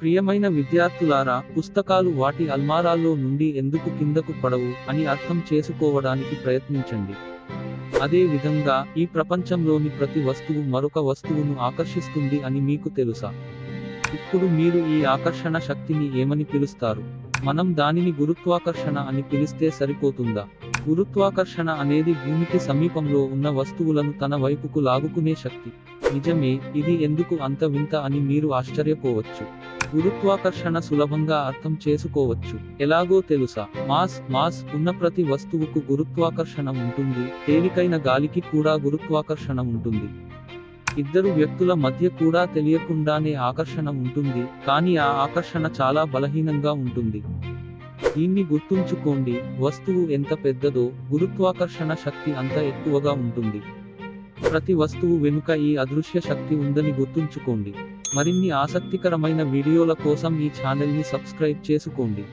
ప్రియమైన విద్యార్థులారా పుస్తకాలు వాటి అల్మారాల్లో నుండి ఎందుకు కిందకు పడవు అని అర్థం చేసుకోవడానికి ప్రయత్నించండి. అదే విధంగా ఈ ప్రపంచంలోని ప్రతి వస్తువు మరొక వస్తువును ఆకర్షిస్తుంది అని మీకు తెలుసా? ఇప్పుడు మీరు ఈ ఆకర్షణ శక్తిని ఏమని పిలుస్తారు? మనం దానిని గురుత్వాకర్షణ అని పిలిస్తే సరిపోతుందా? గురుత్వాకర్షణ అనేది భూమికి సమీపంలో ఉన్న వస్తువులను తన వైపుకు లాగుకునే శక్తి. నిజమే ఇది ఎందుకు అంత వింత అని మీరు ఆశ్చర్యపోవచ్చు. గురుత్వాకర్షణ సులభంగా అర్థం చేసుకోవచ్చు. ఎలాగో తెలుసా మాస్ మాస్ ఉన్న ప్రతి వస్తువుకు గురుత్వాకర్షణ ఉంటుంది. తేలికైన గాలికి కూడా గురుత్వాకర్షణ ఉంటుంది. ఇద్దరు వ్యక్తుల మధ్య కూడా తెలియకుండానే ఆకర్షణ ఉంటుంది. కానీ ఆ ఆకర్షణ చాలా బలహీనంగా ఉంటుంది. దీన్ని గుర్తుంచుకోండి వస్తువు ఎంత పెద్దదో గురుత్వాకర్షణ శక్తి అంత ఎక్కువగా ఉంటుంది. ప్రతి వస్తువు వెనుక ఈ అదృశ్య శక్తి ఉందని గుర్తుంచుకోండి. మరిన్ని ఆసక్తికరమైన వీడియోల కోసం ఈ ఛానల్ని సబ్స్క్రైబ్ చేసుకోండి.